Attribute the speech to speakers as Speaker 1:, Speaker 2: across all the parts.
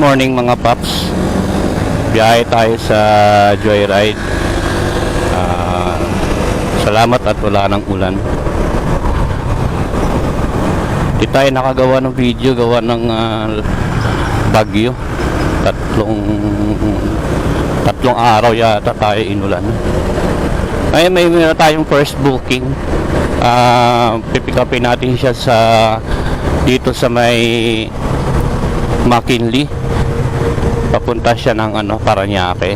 Speaker 1: morning mga paps. Biyahe tayo sa Joyride. Ah, salamat at wala ng ulan. Di tayo nakagawa ng video, gawa ng ah, bagyo. Tatlong tatlong araw yata tayo inulan. Ay may meron tayong first booking. Ah, pipick upin natin siya sa dito sa may McKinley. Papunta siya ng ano, Paranaque.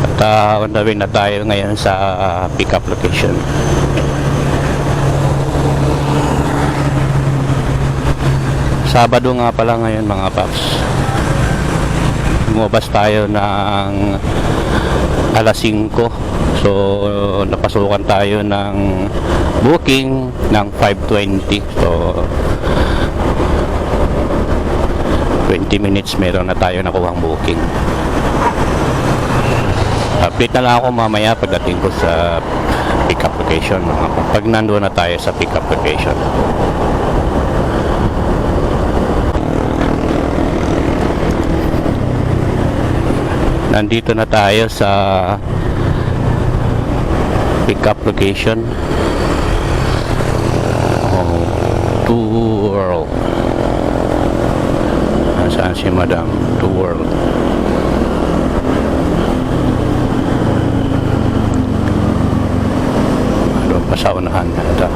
Speaker 1: At uh, on the way na tayo ngayon sa ah, pick-up location. Sabado nga pala ngayon mga paps. Lumabas tayo ng alas 5. So, napasukan tayo ng booking ng 5.20. So, 20 minutes meron na tayo nakuhang booking. Update na lang ako mamaya pagdating ko sa pick-up location. Pag nandoon na tayo sa pick-up location. Nandito na tayo sa pick-up location. Oh, two world. Nasaan si Madam? Two world. Ano pa sa unahan ito?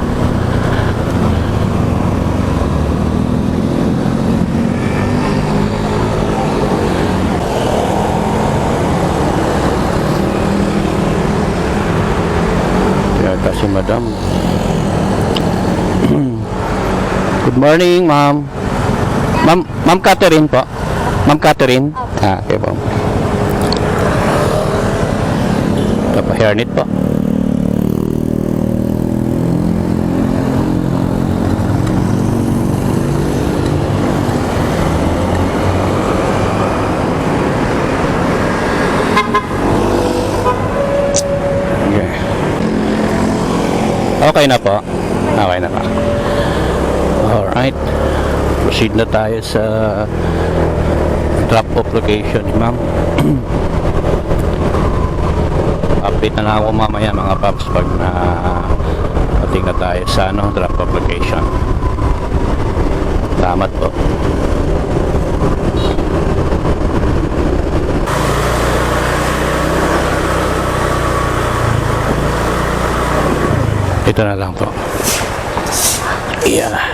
Speaker 1: Yata si Madam. Good morning, ma'am. Ma'am, ma'am Catherine po. Ma'am Catherine. Ah, okay po. Ito pa hairnet po. Okay. Okay na po. Okay na po. Alright. Proceed na tayo sa drop-off location ni ma'am. Update na lang ako mamaya mga paps pag na pating na tayo sa ano, drop-off location. Salamat po. Ito na lang po. Yeah.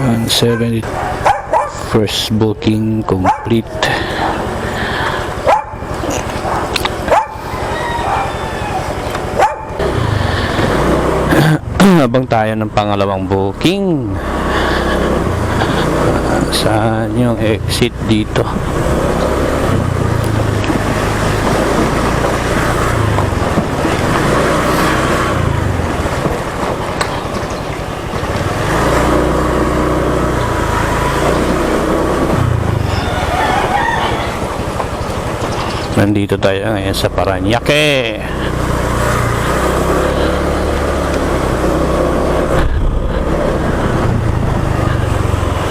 Speaker 1: And 70 first booking complete. Habang tayo ng pangalawang booking. Saan yung exit dito? Nandito tayo ngayon sa Paranaque.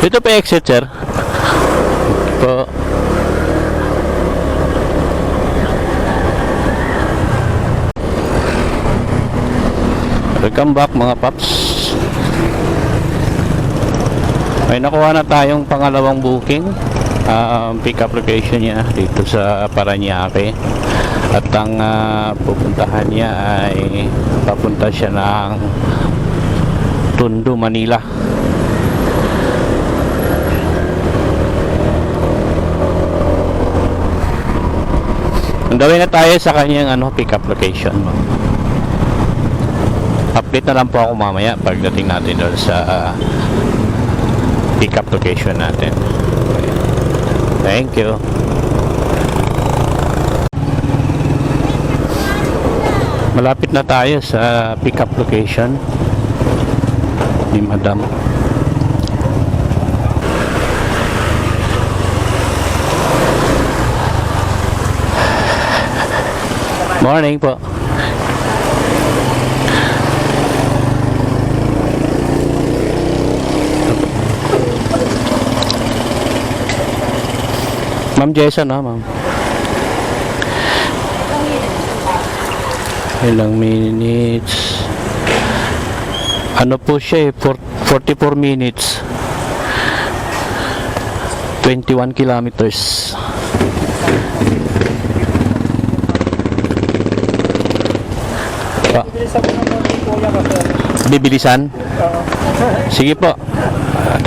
Speaker 1: Ito pa exit, sir. Po. Welcome back mga paps. May nakuha na tayong pangalawang booking. Um, pick up location niya dito sa Paranaque. At ang ah, pupuntahan niya ay papunta siya ng Tondo, Manila. Andawin na tayo sa kanyang ano, pick up location. Update na lang po ako mamaya pagdating natin doon sa ah, pick up location natin. Thank you. Malapit na tayo sa pickup location ni Madam. Morning po. Ma'am Jason, ah, ma'am. Ilang minutes. Ano po siya eh, four- 44 minutes. 21 kilometers. Pa, bibilisan? Sige po.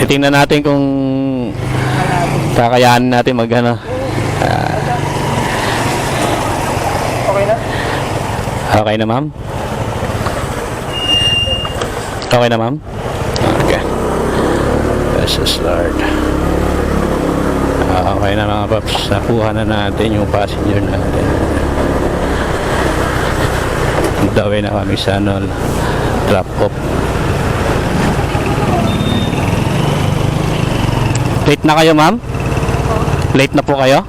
Speaker 1: Titingnan natin kung kakayanin natin mag ano.
Speaker 2: okay na?
Speaker 1: Okay na ma'am? Okay na ma'am? Okay. Jesus Lord. Ah, okay na mga paps. Nakuha na natin yung passenger natin. Daway na kami sa ano, drop off. Late na kayo ma'am? Late na po kayo?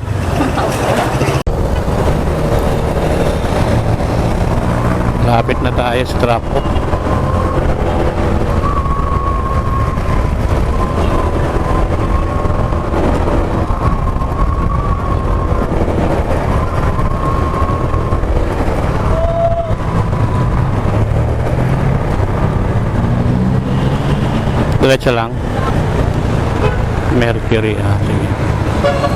Speaker 1: Lapit na tayo sa off. Diretso lang. Mercury, ah, sige. Kaya.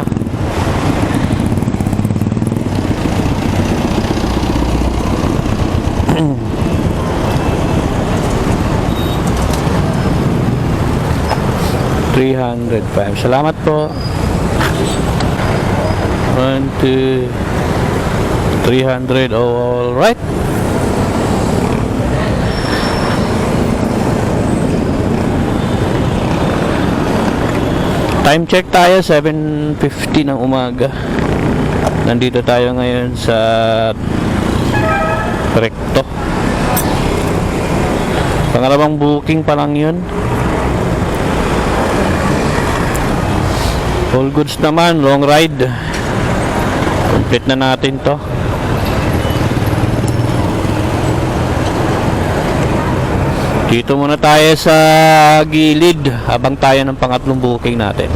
Speaker 1: Three hundred five. Salamat po. One, two, three hundred. All right. Time check tayo, 7.50 ng umaga. Nandito tayo ngayon sa Recto. Pangalawang booking pa lang yun. All goods naman, long ride. Complete na natin to. Dito muna tayo sa gilid habang tayo ng pangatlong booking natin.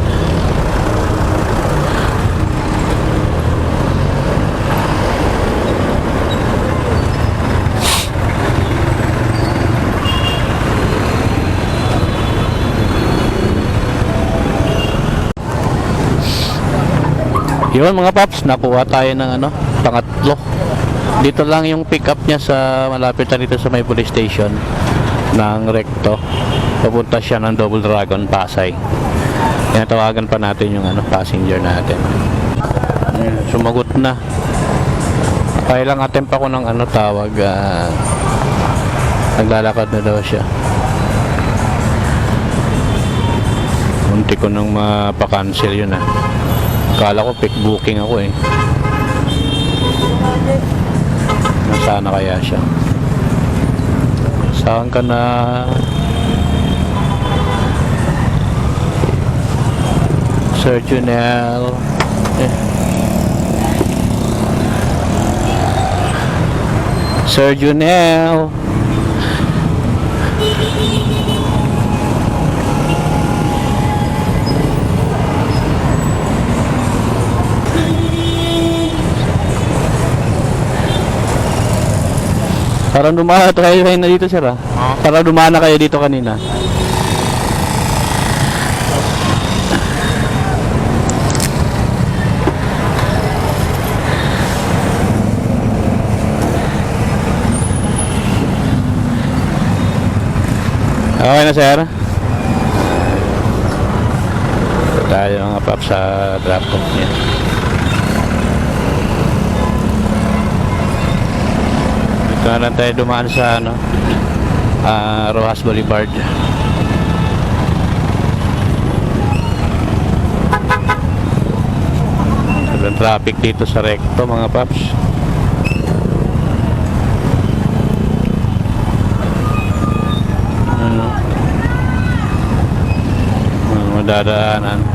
Speaker 1: Yun mga paps, nakuha tayo ng ano, pangatlo. Dito lang yung pick up niya sa malapit na dito sa may police station ng Recto. Papunta siya ng Double Dragon Pasay. Kaya tawagan pa natin yung ano, passenger natin. Ayan, sumagot na. Kaya lang attempt ako ng ano tawag ah, naglalakad na daw siya. Munti ko nang mapakancel yun ah. Akala ko pick booking ako eh. Nasaan na kaya siya? Saan ka na? Sir Junel. Eh. Sir Junel. Parang dumana tayo kayo na dito, sir, ah. Parang dumana kayo dito kanina. Okay na, sir. Tayo nga pap sa drop off niya. Saan tayo dumaan sa ano, uh, Rojas Boulevard. Sobrang traffic dito sa recto mga paps. Ano? Ano Madadaanan.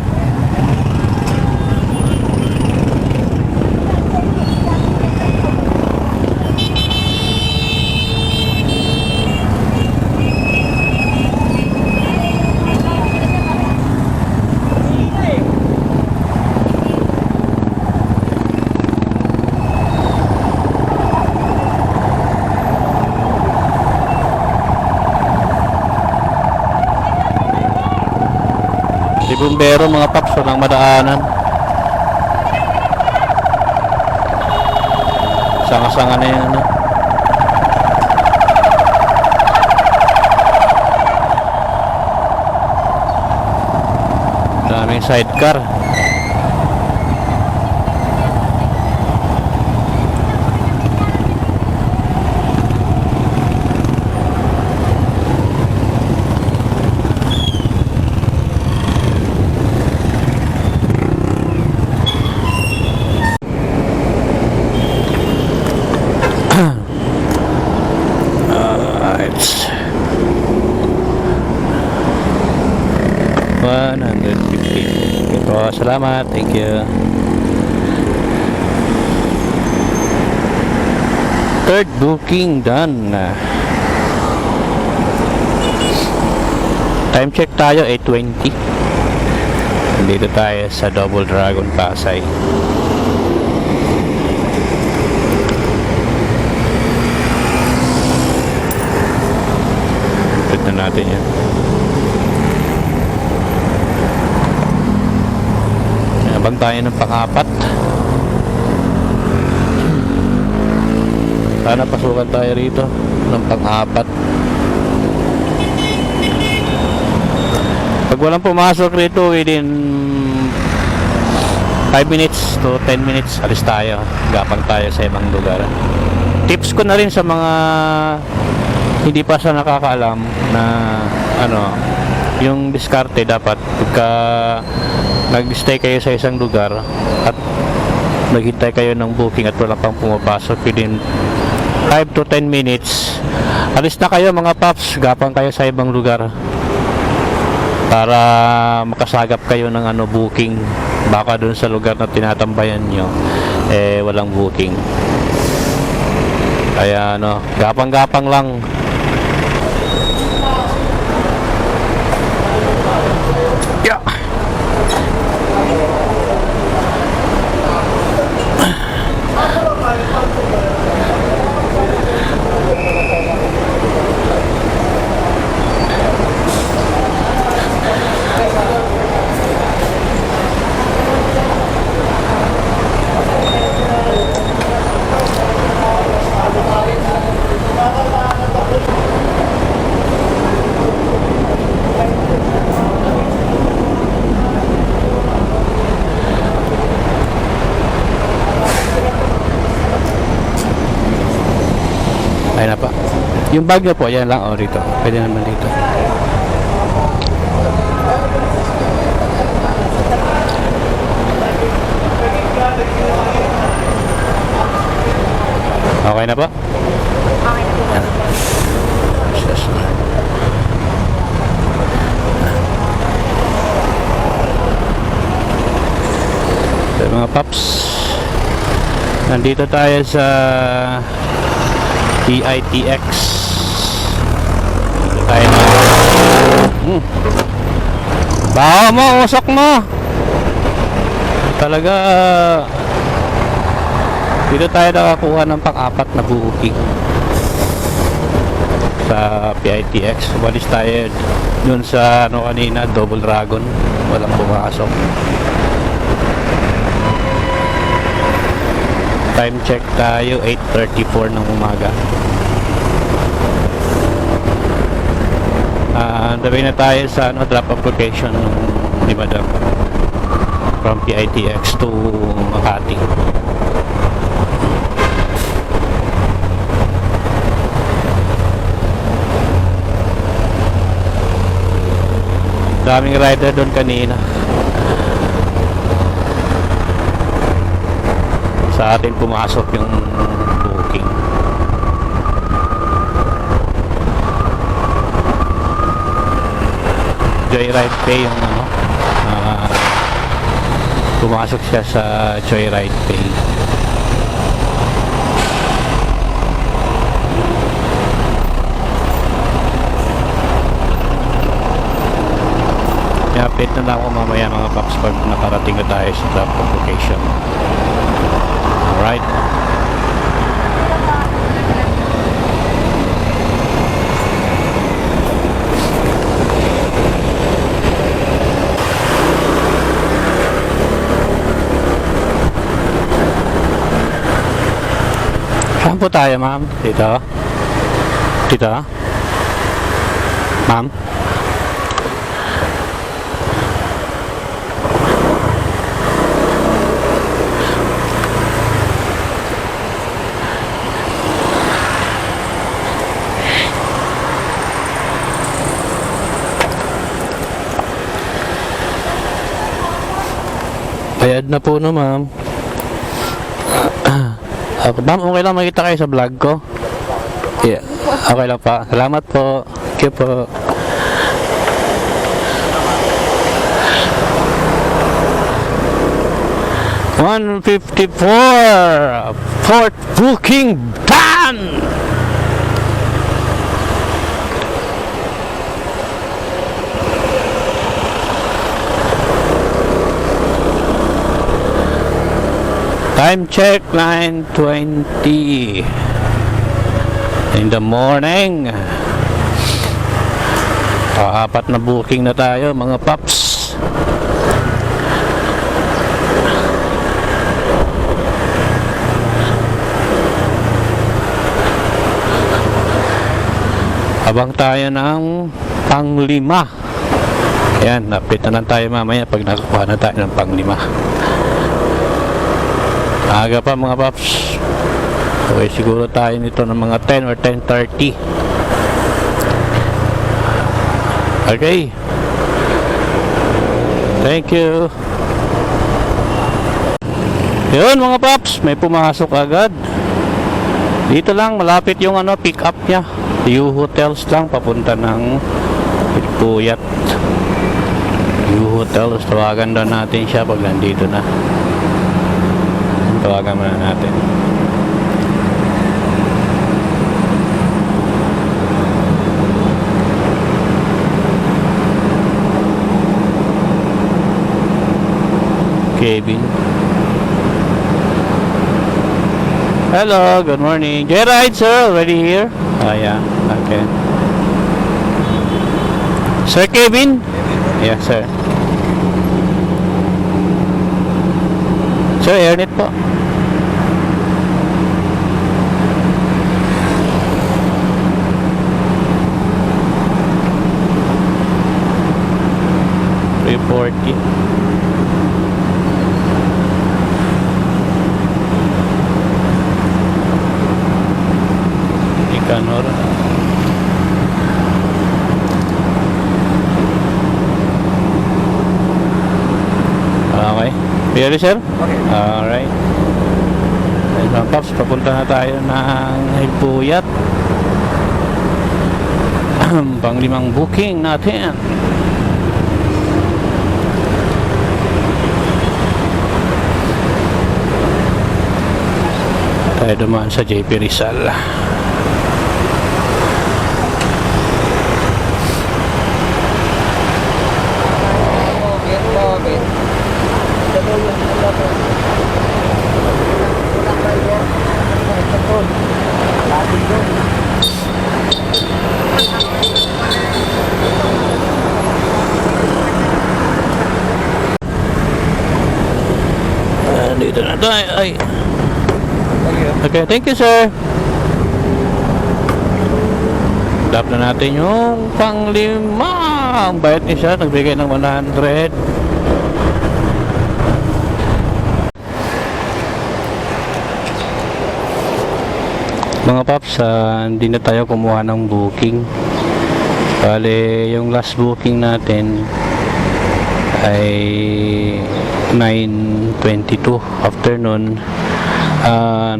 Speaker 1: Si bumbero mga paps walang madaanan. Sanga-sanga na yan ano. Daming sidecar. Alright. 150. Ito, salamat. Thank you. Third booking done. Time check tayo 8.20. Dito tayo sa Double Dragon Pasay. Tignan natin yan. Abang tayo ng pang-apat. Sana pasukan tayo rito ng pang-apat. Pag walang pumasok rito within 5 minutes to 10 minutes, alis tayo. Gapang tayo sa ibang lugar. Tips ko na rin sa mga hindi pa sa nakakaalam na ano yung diskarte dapat pagka nag-stay kayo sa isang lugar at naghintay kayo ng booking at wala pang pumapasok within 5 to 10 minutes. Alis na kayo mga paps. Gapang kayo sa ibang lugar para makasagap kayo ng ano booking. Baka dun sa lugar na tinatambayan nyo eh walang booking. Kaya ano gapang-gapang lang Yeah. Ayun na pa. Yung bag niyo po, yan lang oh, rito. Pwede naman dito. Okay na po?
Speaker 3: Okay na po.
Speaker 1: Mga paps, nandito tayo sa PITX. Tayo na. Hmm. Bawa mo, usok mo. Talaga, dito tayo nakakuha ng pang-apat na booking sa PITX. Walis tayo dun sa ano kanina, Double Dragon. Walang pumasok. Time check tayo, 8.34 ng umaga. Uh, na tayo sa ano, drop ng ni Madam from PITX to Makati. Daming rider doon kanina. Sa atin pumasok yung booking. Joyride pay yung ano, pumasok siya sa Joyride Pay. I-update na lang ako mamaya mga paps pag nakarating na tayo sa drop off location. Alright. Saan po tayo, ma'am? Dito? Dito? Ma'am? Bayad na po no, ma'am. Ah, ma'am, okay lang makita kayo sa vlog ko? Yeah. Okay lang pa. Salamat po. Thank you po. One fifty four Port booking done. Time check 9.20 In the morning. Ah, Apat na booking na tayo mga paps. Abang tayo ng panglima. Ayan, napit na lang tayo mamaya pag nakakuha na tayo ng panglima Aga pa mga paps. Okay, siguro tayo nito ng mga 10 or 10.30. Okay. Thank you. Yun mga paps, may pumasok agad. Dito lang, malapit yung ano, pick up niya. U Hotels lang, papunta ng Puyat. U Hotels, tawagan daw natin siya pag nandito na. Tawagan muna natin. Kevin. Hello, good morning. Joyride, sir. Already here? Oh, yeah. Okay. Sir Kevin? Yes, sir. Sir, airnet po. Three forty. Ikanor. Okay. Ready, sir?
Speaker 2: Okay.
Speaker 1: Alright. Ayun mga paps, papunta na tayo ng Higpuyat. Panglimang booking natin. Tayo dumaan sa JP Rizal. Tayo. Ay. Okay, thank you, sir. Dap na natin yung panglima. Ang bayad niya siya, nagbigay ng 100. Mga paps, ah, hindi na tayo kumuha ng booking. Bale, yung last booking natin ay 9.22 afternoon uh,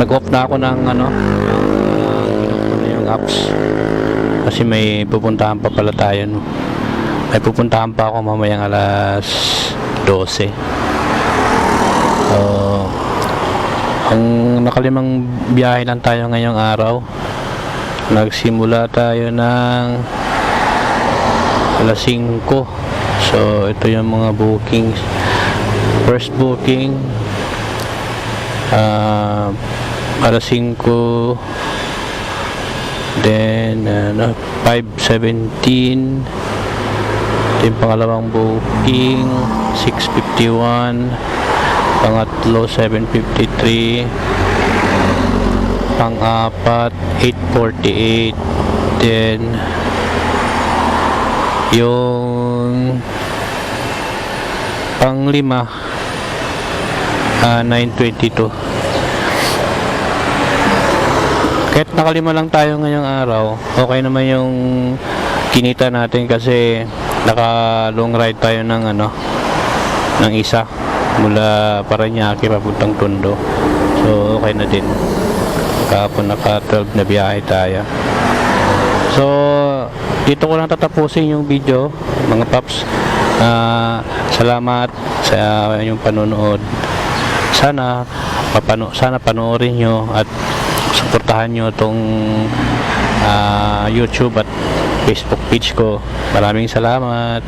Speaker 1: nag-off na ako ng ano uh, yung apps kasi may pupuntahan pa pala tayo no? may pupuntahan pa ako mamayang alas 12. So, ang nakalimang biyahe lang tayo ngayong araw. Nagsimula tayo ng alas 5. So, ito yung mga bookings. First booking, ah alas 5. Then, ano, 5.17. Yung pangalawang booking, 6.51. Pangatlo, 7.53. Pang-apat, 8.48. Then, yung panglima, ah 9.22. Kahit nakalima lang tayo ngayong araw, okay naman yung kinita natin kasi naka long ride tayo ng ano ng isa mula Paranaque papuntang Tondo. So okay na din. Kahapon naka 12 na biyahe tayo. So dito ko lang tatapusin yung video mga paps. Ah, salamat sa yung panonood. Sana mapano sana panoorin nyo at suportahan nyo itong ah, YouTube at Facebook page ko. Maraming salamat.